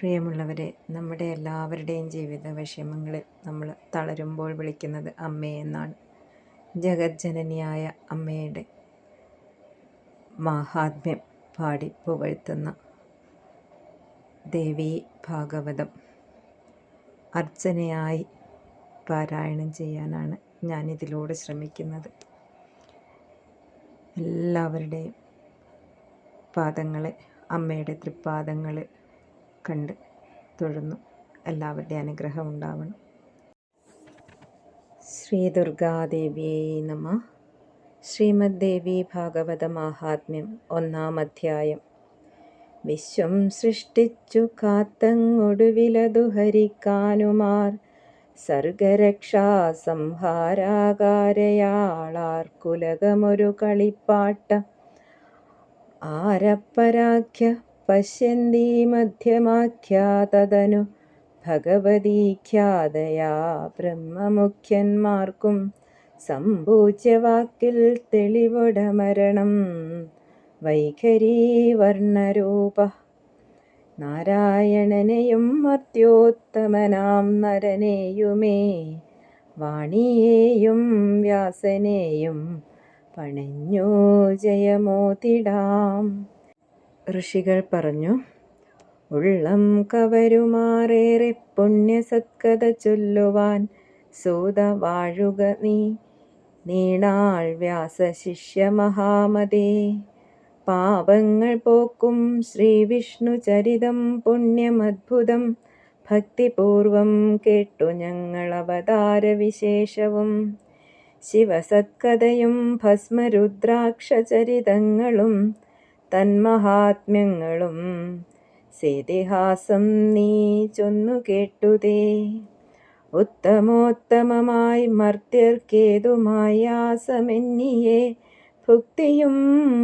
പ്രിയമുള്ളവരെ നമ്മുടെ എല്ലാവരുടെയും ജീവിത വിഷമങ്ങളിൽ നമ്മൾ തളരുമ്പോൾ വിളിക്കുന്നത് അമ്മേ എന്നാണ്. ജഗജ്ജനനിയായ അമ്മയുടെ മാഹാത്മ്യം പാടി പുകഴ്ത്തുന്ന ദേവി ഭാഗവതം അർച്ചനയായി പാരായണം ചെയ്യാനാണ് ഞാൻ ഞാനിതിലൂടെ ശ്രമിക്കുന്നത്. എല്ലാവരുടെയും പാദങ്ങളെ അമ്മയുടെ തൃപ്പാദങ്ങൾ കണ്ട് തൊഴുന്നു. എല്ലാവരുടെയും അനുഗ്രഹം ഉണ്ടാവണം. ശ്രീ ദുർഗാദേവിയെ നമ. ശ്രീമദ് ദേവി ഭാഗവത മാഹാത്മ്യം ഒന്നാം അധ്യായം. വിശ്വം സൃഷ്ടിച്ചു കാത്തങ്ങൊടുവിലതു ഹരിക്കാനുമാർ സർഗരക്ഷാ സംഹാരാകാരയാളാർ കുലകമൊരു കളിപ്പാട്ടം. ആരപ്പരാഖ്യ പശ്യന്തി മധ്യമാഖ്യാതനു ഭഗവതീഖ്യാതയാ ബ്രഹ്മമുഖ്യന്മാർക്കും സമ്പൂജ്യവാക്കിൽ തെളിവുടമരണം വൈഖരീ വർണരൂപ നാരായണനെയും മർത്യോത്തമനാം നരനെയുമേ വാണിയെയും വ്യാസനെയും പണിഞ്ഞു ജയമോതിടാം ഋഷികൾ പറഞ്ഞു ഉള്ളം കവരുമാറേറെ പുണ്യസത്കഥ ചൊല്ലുവാൻ സൂത വാഴുക നീ. നീണാൾ വ്യാസശിഷ്യ മഹാമതേ. പാപങ്ങൾ പോക്കും ശ്രീവിഷ്ണു ചരിതം പുണ്യമദ്ഭുതം. ഭക്തിപൂർവം കേട്ടു ഞങ്ങൾ അവതാര വിശേഷവും ശിവസത്കഥയും ഭസ്മരുദ്രാക്ഷചരിതങ്ങളും തന്മഹാത്മ്യങ്ങളും. സേതിഹാസം നീ ചൊന്നു കേട്ടുതേ. ഉത്തമോത്തമമായി മർത്യർക്കേതുമായാസമെന്നിയെ ഭുക്തിയും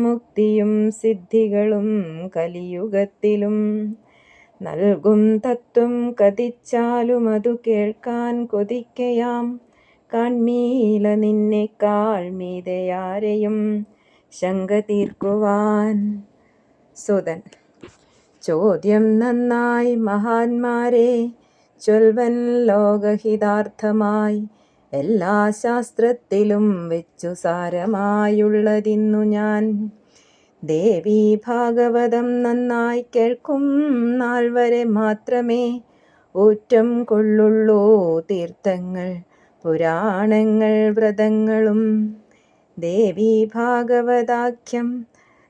മുക്തിയും സിദ്ധികളും കലിയുഗത്തിലും നൽകും തത്വം കതിച്ചാലും അതു കേൾക്കാൻ കൊതിക്കയാം. കാൺമീല നിന്നെക്കാൾ മീതയാരെയും ശങ്ക തീർക്കുവാൻ. സുതൻ ചോദ്യം നന്നായി മഹാന്മാരെ ചൊൽവൻ ലോകഹിതാർത്ഥമായി എല്ലാ ശാസ്ത്രത്തിലും വെച്ചു സാരമായുള്ളതിന്നു ഞാൻ. ദേവി ഭാഗവതം നന്നായി കേൾക്കും നാൾ വരെ മാത്രമേ ഊറ്റം കൊള്ളുള്ളൂ തീർത്ഥങ്ങൾ പുരാണങ്ങൾ വ്രതങ്ങളും. ദേവി ഭാഗവതാഖ്യം.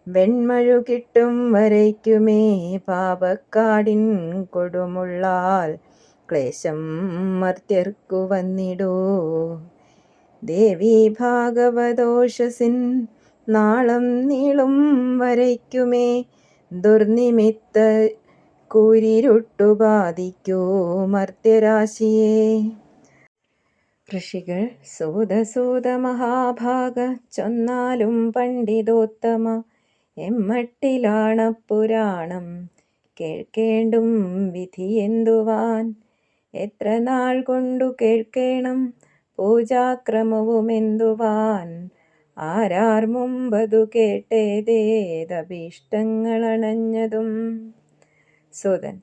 വെൺമഴു കിട്ടും വരയ്ക്കുമേ പാപക്കാടിൻ കൊടുമുള്ളാൽ. ക്ലേശം മർത്യർക്കു വന്നിടൂ. ദേവി ഭാഗവതോഷസിൻ നാളം നീളും വരയ്ക്കുമേ ദുർനിമിത്ത കൂരിരുട്ടു ബാധിക്കൂ മർത്യരാശിയെ. ഋഷികൾ സൂതസൂത മഹാഭാഗ ചൊന്നാലും പണ്ഡിതോത്തമ എമ്മട്ടിലാണ് പുരാണം കേൾക്കേണ്ടും വിധിയെന്തുവാൻ? എത്ര നാൾ കൊണ്ടു കേൾക്കേണം പൂജാക്രമവുമെന്തുവാൻ? ആരാർ മുമ്പതു കേട്ടേതേതഭീഷ്ടങ്ങളണഞ്ഞതും? സുതൻ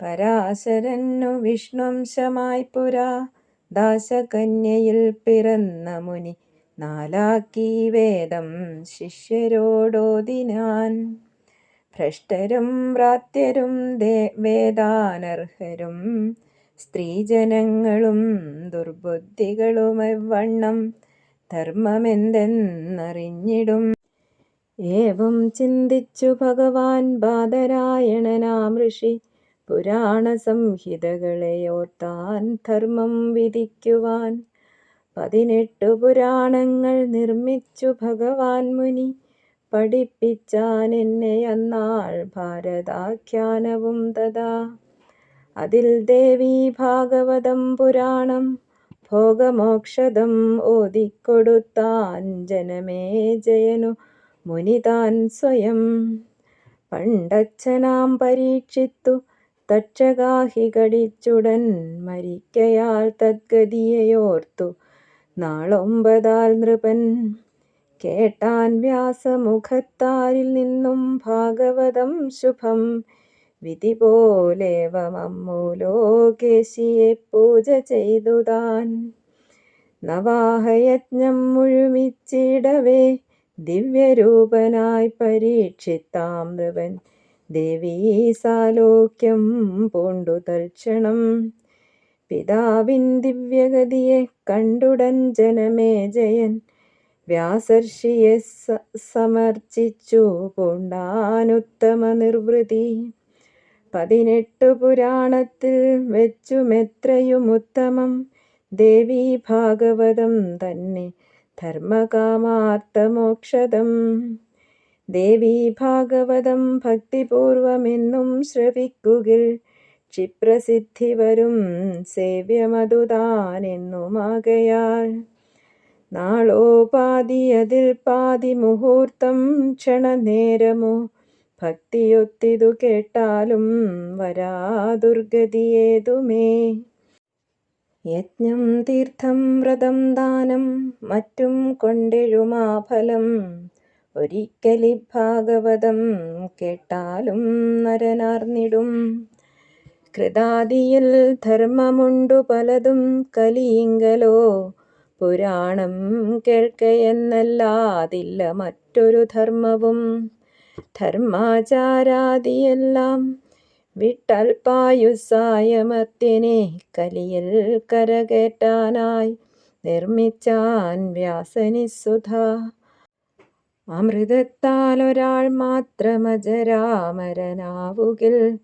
പരാശരന്നു വിഷ്ണുംശമായി പുരാ ദാശകന്യയിൽ പിറന്ന മുനി നാലാക്കി വേദം ശിഷ്യരോടോതിനാൻ. ഭ്രഷ്ടരും ഭ്രാത്യരും വേദാനർഹരും. സ്ത്രീജനങ്ങളും ദുർബുദ്ധികളുമെവണ്ണം ധർമ്മമെന്തെന്നറിഞ്ഞിടും. ഏവം ചിന്തിച്ചു ഭഗവാൻ ബാധരായണനാം ഋഷി. പുരാണ സംഹിതകളെയോർത്താൻ ധർമ്മം വിധിക്കുവാൻ. പതിനെട്ടു പുരാണങ്ങൾ നിർമ്മിച്ചു ഭഗവാൻ മുനി. പഠിപ്പിച്ചാൻ എന്നെ അന്നാൾ ഭാരതാഖ്യാനവും തഥാ. അതിൽ ദേവി ഭാഗവതം പുരാണം ഭോഗമോക്ഷതം ഓതിക്കൊടുത്താൻ ജനമേ ജയനു. മുനിതാൻ സ്വയം പണ്ടച്ഛനാം പരീക്ഷിത്തു. തക്ഷകാഹി കടിച്ചുടൻ മരിക്കയാൽ തദ്ഗതിയോർത്തു നാളൊമ്പതാൽ നൃപൻ കേട്ടാൻ വ്യാസമുഖത്താരിൽ നിന്നും ഭാഗവതം ശുഭം. വിധി പോലെ ലോകേശിയെ പൂജ ചെയ്തു താൻ നവാഹയജ്ഞം മുഴുമിച്ചിടവേ ദിവ്യരൂപനായി പരീക്ഷിത്താം നൃപൻ. ദേവീ സാലോക്യം പൂണ്ടു തൽക്ഷണം. പിതാവിൻ ദിവ്യഗതിയെ കണ്ടുടൻ ജനമേ ജയൻ. വ്യാസർഷിയെ സമർച്ചിച്ചു പൂണ്ടാനുത്തമ നിർവൃതി. പതിനെട്ടു പുരാണത്തിൽ വെച്ചുമെത്രയുമുത്തമം ദേവീ ഭാഗവതം തന്നെ ധർമ്മകാമാർത്ഥമോക്ഷതം ദേവീ ഭാഗവതം ഭക്തിപൂർവമെന്നും ശ്രവിക്കുകിൽ. ക്ഷിപ്രസിദ്ധി വരും സേവ്യമതുതാനെന്നുമാകയാൽ നാളോ പാതി അതിൽ പാതി മുഹൂർത്തം ക്ഷണനേരമോ ഭക്തിയൊത്തിതു കേട്ടാലും വരാ ദുർഗതിയേതുമേ യജ്ഞം തീർത്ഥം വ്രതം ദാനം മറ്റും കൊണ്ടെഴുമാ ഫലം ഒരിക്കലി ഭാഗവതം കേട്ടാലും നരനാർന്നിടും. കൃതാദിയിൽ ധർമ്മമുണ്ടു പലതും കലിയിങ്കലോ. പുരാണം കേൾക്കയെന്നല്ലാതില്ല മറ്റൊരു ധർമ്മവും. ധർമാചാരാദിയെല്ലാം വിട്ടൽപായുസായമത്തിനെ കലിയിൽ കരകേറ്റാനായി നിർമ്മിച്ചാൻ വ്യാസനിസുധ. അമൃതത്താൽ ഒരാൾ മാത്രമജരാമരനാവുകിൽ.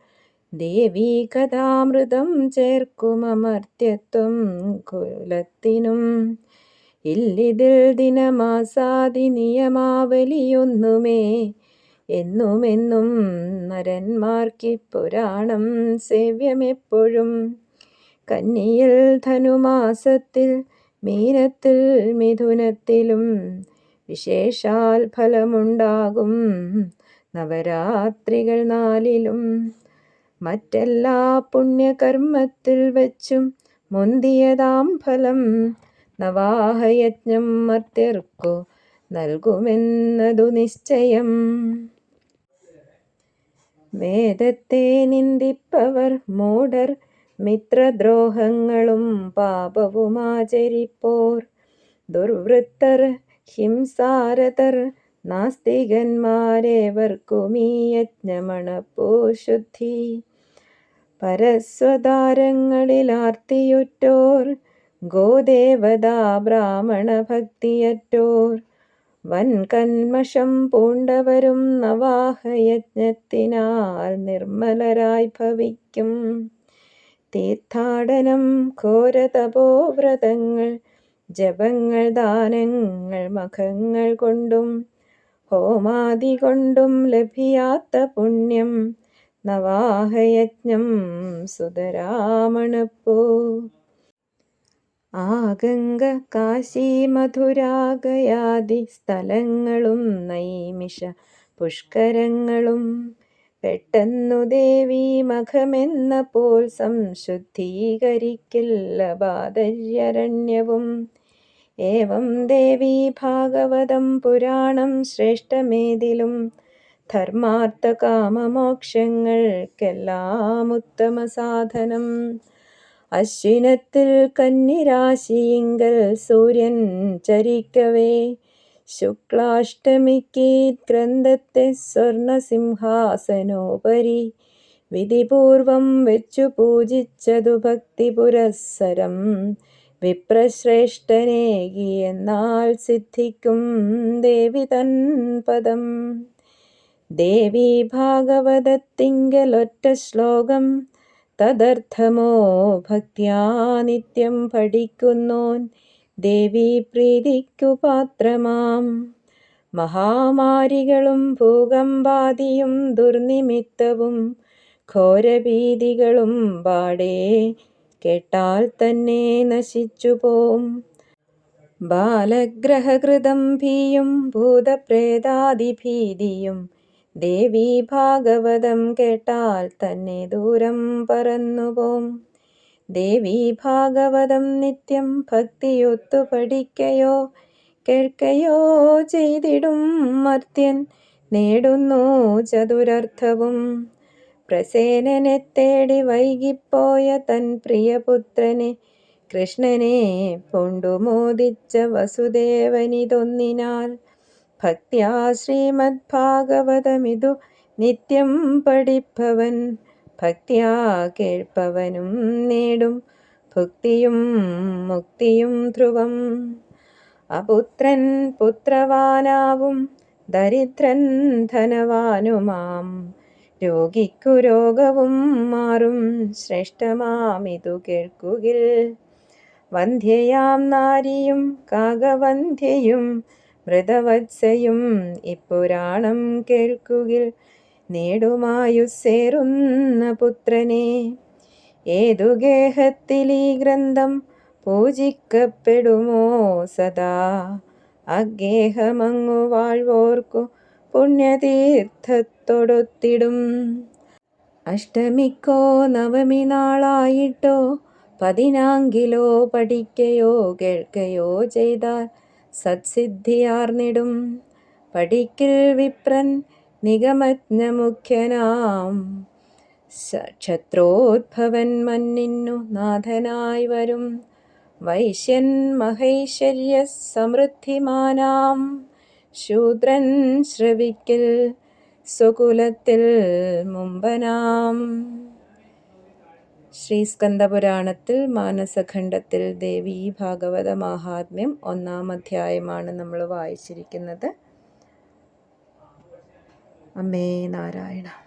ദേവീ കഥാമൃതം ചേർക്കും അമർത്യത്വം കുലത്തിനും. ഇല്ലിതിൽ ദിനമാസാദി നിയമാവലിയൊന്നുമേ. എന്നുമെന്നും നരന്മാർക്കി പുരാണം സേവ്യമെപ്പോഴും. കന്നിയിൽ ധനുമാസത്തിൽ മീനത്തിൽ മിഥുനത്തിലും വിശേഷാൽ ഫലമുണ്ടാകും. നവരാത്രികൾ നാലിലും മറ്റെല്ലാ പുണ്യകർമ്മത്തിൽ വച്ചും മുന്തിയതാം ഫലം നവാഹയജ്ഞം മർത്യർക്കു നൽകുമെന്നതു നിശ്ചയം. വേദത്തെ നിന്ദിപ്പവർ മൂഢർ മിത്രദ്രോഹങ്ങളും പാപവുമാചരിപ്പോർ. ദുർവൃത്തർ ഹിംസാരതർ നാസ്തികന്മാരേവർക്കുമീ യജ്ഞമണപ്പോ ശുദ്ധി പരസ്വതാരങ്ങളിലാർത്തിയുറ്റോർ ഗോദേവതാ ബ്രാഹ്മണ ഭക്തിയറ്റോർ വൻകന്മഷം പൂണ്ടവരും നവാഹയജ്ഞത്തിനാൽ നിർമ്മലരായി ഭവിക്കും. തീർത്ഥാടനം ഘോരതപോവ്രതങ്ങൾ ജപങ്ങൾ ദാനങ്ങൾ മഖങ്ങൾ കൊണ്ടും ഹോമാദി കൊണ്ടും ലഭിയാത്ത പുണ്യം നവാഹയജ്ഞം സുതരാമണപ്പൂ. ആഗംഗ കാശി മധുരാഗയാദി സ്ഥലങ്ങളും നൈമിഷ പുഷ്കരങ്ങളും പെട്ടെന്നു ദേവി മഖമെന്ന പോൽ സംശുദ്ധീകരിക്കില്ല ബാധര്യരണ്യവും ഏവം ദേവി ഭാഗവതം പുരാണം ശ്രേഷ്ഠമേതിലും ധർമാർത്ഥ കാമമോക്ഷങ്ങൾക്കെല്ലാം ഉത്തമ സാധനം അശ്വിനത്തിൽ കന്നിരാശിയിങ്കൽ സൂര്യൻ ചരിക്കവേ ശുക്ലാഷ്ടമിക്ക് ഗ്രന്ഥത്തെ സ്വർണസിംഹാസനോപരി വിധിപൂർവം വെച്ചു പൂജിച്ചതു ഭക്തി പുരസ്സരം വിപ്രശ്രേഷ്ഠനേകി എന്നാൽ സിദ്ധിക്കും ദേവി തൻ പദം. ദേവി ഭാഗവതത്തിങ്കലൊറ്റ ശ്ലോകം. തദർത്ഥമോ ഭക്തിയാ നിത്യം പഠിക്കുന്നോൻ. ദേവി പ്രീതിക്കു പാത്രമാം. മഹാമാരികളും ഭൂകമ്പാതിയും ദുർനിമിത്തവും ഘോരഭീതികളും പാടേ കേട്ടാൽ തന്നെ നശിച്ചു പോം. ബാലഗ്രഹകൃതം ഭീയും ഭൂതപ്രേതാതിഭീതിയും ദേവീ ഭാഗവതം കേട്ടാൽ തന്നെ ദൂരം പറന്നുപോം. ദേവി ഭാഗവതം നിത്യം ഭക്തിയൊത്തു പഠിക്കയോ കേൾക്കയോ ചെയ്തിടും മർത്യൻ നേടുന്നു ചതുരർത്ഥവും. പ്രസേനനെ തേടി വൈകിപ്പോയ തൻ പ്രിയപുത്രനെ കൃഷ്ണനെ പൊണ്ടുമോദിച്ച വസുദേവനിതൊന്നിനാൽ. ശ്രീമദ് ഭാഗവതമിതു നിത്യം പഠിപ്പവൻ ഭക്ത്യാ കേൾപ്പവനും നേടും ഭുക്തിയും മുക്തിയും ധ്രുവം. അപുത്രൻ പുത്രവാനാവും ദരിദ്രൻ ധനവാനുമാം. രോഗിക്കു രോഗവും മാറും ശ്രേഷ്ഠമാമിതു കേൾക്കുകിൽ. വന്ധ്യയാം നാരിയും കാകവന്ധ്യയും മൃതവത്സയും ഇപ്പുരാണം കേൾക്കുകിൽ. നേടുമായുസേറുന്ന പുത്രനെ. ഏതു ഗേഹത്തിൽ ഈ ഗ്രന്ഥം പൂജിക്കപ്പെടുമോ സദാ? അഗേഹമങ്ങു വാഴ്വോർക്കു പുണ്യതീർത്ഥത്തൊടുത്തിടും. അഷ്ടമിക്കോ നവമി നാളായിട്ടോ പതിനാങ്കിലോ പഠിക്കയോ കേൾക്കയോ ചെയ്താൽ സത്സിദ്ധിയാർന്നിടും. പഠിക്കിൽ വിപ്രൻ നിഗമജ്ഞമുഖ്യനാം. ക്ഷത്രോദ്ഭവൻ മന്നിന്നു നാഥനായി വരും. വൈശ്യൻ മഹൈശ്വര്യ സമൃദ്ധിമാനാം. ശൂദ്രൻ ശ്രവിക്കിൽ സ്വകുലത്തിൽ മുമ്പനാം. ശ്രീസ്കന്ദപുരാണത്തിൽ മാനസഖണ്ഡത്തിൽ ദേവി ഭാഗവത മാഹാത്മ്യം ഒന്നാം അധ്യായമാണ് നമ്മൾ വായിച്ചിരിക്കുന്നത്. അമ്മേ നാരായണ.